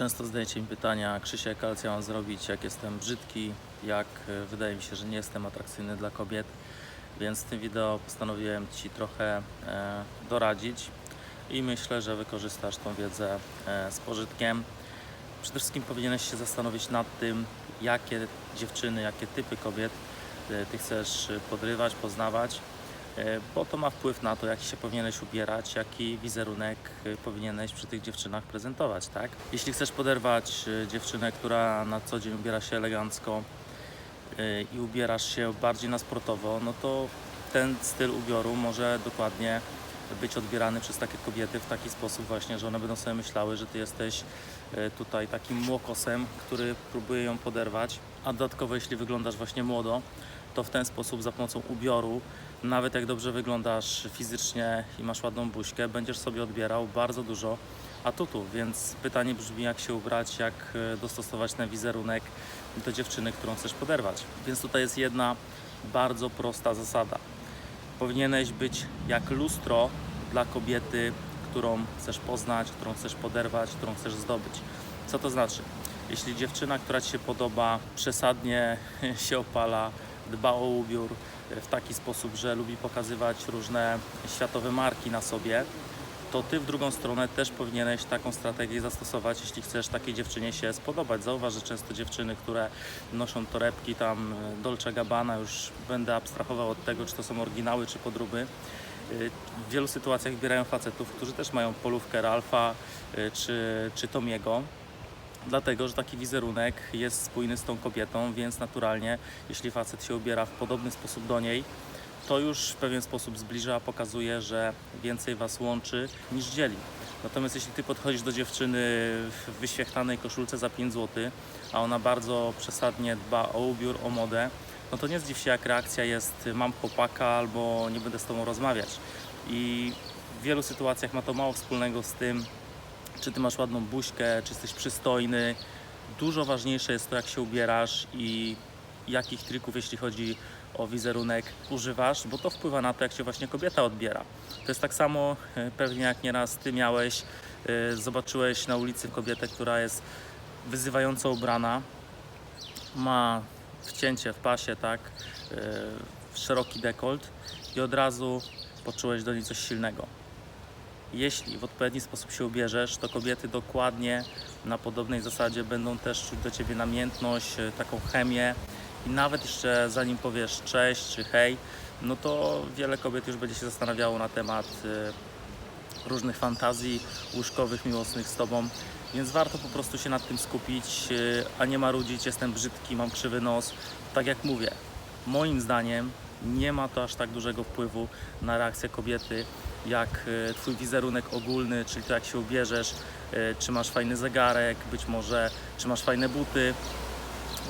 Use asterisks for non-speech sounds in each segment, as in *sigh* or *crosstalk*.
Często zadajecie mi pytania, Krzysiek, ale co ja mam zrobić, jak jestem brzydki, jak e, wydaje mi się, że nie jestem atrakcyjny dla kobiet, więc w tym wideo postanowiłem Ci trochę e, doradzić i myślę, że wykorzystasz tą wiedzę e, z pożytkiem. Przede wszystkim powinieneś się zastanowić nad tym, jakie dziewczyny, jakie typy kobiet e, Ty chcesz podrywać, poznawać, bo to ma wpływ na to, jak się powinieneś ubierać, jaki wizerunek e, powinieneś przy tych dziewczynach prezentować, tak? Jeśli chcesz poderwać e, dziewczynę, która na co dzień ubiera się elegancko e, i ubierasz się bardziej na sportowo, no to ten styl ubioru może dokładnie być odbierany przez takie kobiety w taki sposób właśnie, że one będą sobie myślały, że ty jesteś e, tutaj takim młokosem, który próbuje ją poderwać, a dodatkowo jeśli wyglądasz właśnie młodo, to w ten sposób za pomocą ubioru, nawet jak dobrze wyglądasz fizycznie i masz ładną buźkę, będziesz sobie odbierał bardzo dużo atutów, więc pytanie brzmi jak się ubrać, jak e, dostosować ten wizerunek do dziewczyny, którą chcesz poderwać. Więc tutaj jest jedna bardzo prosta zasada. Powinieneś być jak lustro dla kobiety, którą chcesz poznać, którą chcesz poderwać, którą chcesz zdobyć. Co to znaczy? Jeśli dziewczyna, która Ci się podoba, przesadnie *laughs* się opala, dba o ubiór w taki sposób, że lubi pokazywać różne światowe marki na sobie, to Ty w drugą stronę też powinieneś taką strategię zastosować, jeśli chcesz takiej dziewczynie się spodobać. Zauważ, że często dziewczyny, które noszą torebki tam e, Dolce Gabbana, już będę abstrahował od tego, czy to są oryginały, czy podróby, y, w wielu sytuacjach wybierają facetów, którzy też mają polówkę Ralfa czy, czy Tomiego. Dlatego, że taki wizerunek jest spójny z tą kobietą, więc naturalnie, jeśli facet się ubiera w podobny sposób do niej, to już w pewien sposób zbliża, pokazuje, że więcej Was łączy niż dzieli. Natomiast jeśli Ty podchodzisz do dziewczyny w wyświechtanej koszulce za 5 zł, a ona bardzo przesadnie dba o ubiór, o modę, no to nie zdziw się, jak reakcja jest mam chłopaka albo nie będę z Tobą rozmawiać. I w wielu sytuacjach ma to mało wspólnego z tym, czy Ty masz ładną buźkę, czy jesteś przystojny. Dużo ważniejsze jest to, jak się ubierasz i jakich trików, jeśli chodzi o wizerunek, używasz, bo to wpływa na to, jak się właśnie kobieta odbiera. To jest tak samo e, pewnie jak nieraz Ty miałeś, e, zobaczyłeś na ulicy kobietę, która jest wyzywająco ubrana, ma wcięcie w pasie, tak, e, szeroki dekolt i od razu poczułeś do niej coś silnego. Jeśli w odpowiedni sposób się ubierzesz, to kobiety dokładnie na podobnej zasadzie będą też czuć do Ciebie namiętność, e, taką chemię i nawet jeszcze zanim powiesz cześć czy hej, no to wiele kobiet już będzie się zastanawiało na temat e, różnych fantazji łóżkowych, miłosnych z Tobą, więc warto po prostu się nad tym skupić, e, a nie marudzić, jestem brzydki, mam krzywy nos. Tak jak mówię, moim zdaniem nie ma to aż tak dużego wpływu na reakcję kobiety, jak e, Twój wizerunek ogólny, czyli to jak się ubierzesz, e, czy masz fajny zegarek, być może czy masz fajne buty.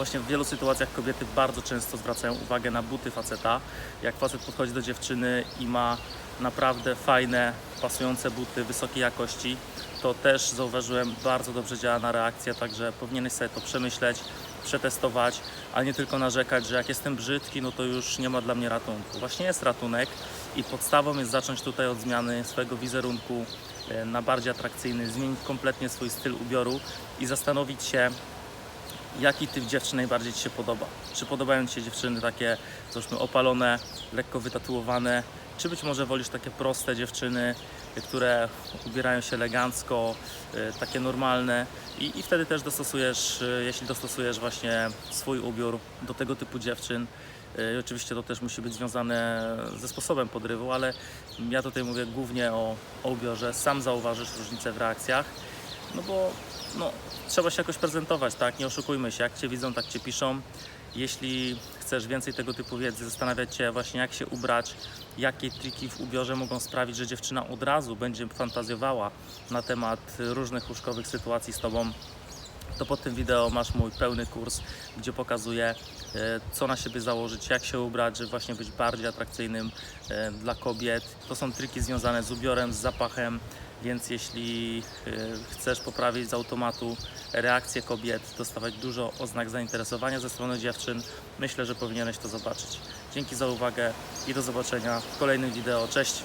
Właśnie w wielu sytuacjach kobiety bardzo często zwracają uwagę na buty faceta. Jak facet podchodzi do dziewczyny i ma naprawdę fajne, pasujące buty wysokiej jakości, to też zauważyłem, bardzo dobrze działa na reakcję, także powinieneś sobie to przemyśleć, przetestować, a nie tylko narzekać, że jak jestem brzydki, no to już nie ma dla mnie ratunku. Właśnie jest ratunek i podstawą jest zacząć tutaj od zmiany swojego wizerunku e, na bardziej atrakcyjny, zmienić kompletnie swój styl ubioru i zastanowić się, jaki typ dziewczyn najbardziej Ci się podoba. Czy podobają Ci się dziewczyny takie, załóżmy, opalone, lekko wytatuowane, czy być może wolisz takie proste dziewczyny, które ubierają się elegancko, y, takie normalne i, i wtedy też dostosujesz, y, jeśli dostosujesz właśnie swój ubiór do tego typu dziewczyn, y, i Oczywiście to też musi być związane ze sposobem podrywu, ale ja tutaj mówię głównie o, o ubiorze. Sam zauważysz różnicę w reakcjach, no bo no, trzeba się jakoś prezentować, tak? Nie oszukujmy się, jak Cię widzą, tak Cię piszą. Jeśli chcesz więcej tego typu wiedzy, zastanawiać się właśnie jak się ubrać, jakie triki w ubiorze mogą sprawić, że dziewczyna od razu będzie fantazjowała na temat różnych łóżkowych sytuacji z Tobą, to pod tym wideo masz mój pełny kurs, gdzie pokazuję, e, co na siebie założyć, jak się ubrać, żeby właśnie być bardziej atrakcyjnym e, dla kobiet. To są triki związane z ubiorem, z zapachem, więc jeśli e, chcesz poprawić z automatu reakcję kobiet, dostawać dużo oznak zainteresowania ze strony dziewczyn, myślę, że powinieneś to zobaczyć. Dzięki za uwagę i do zobaczenia w kolejnym wideo. Cześć!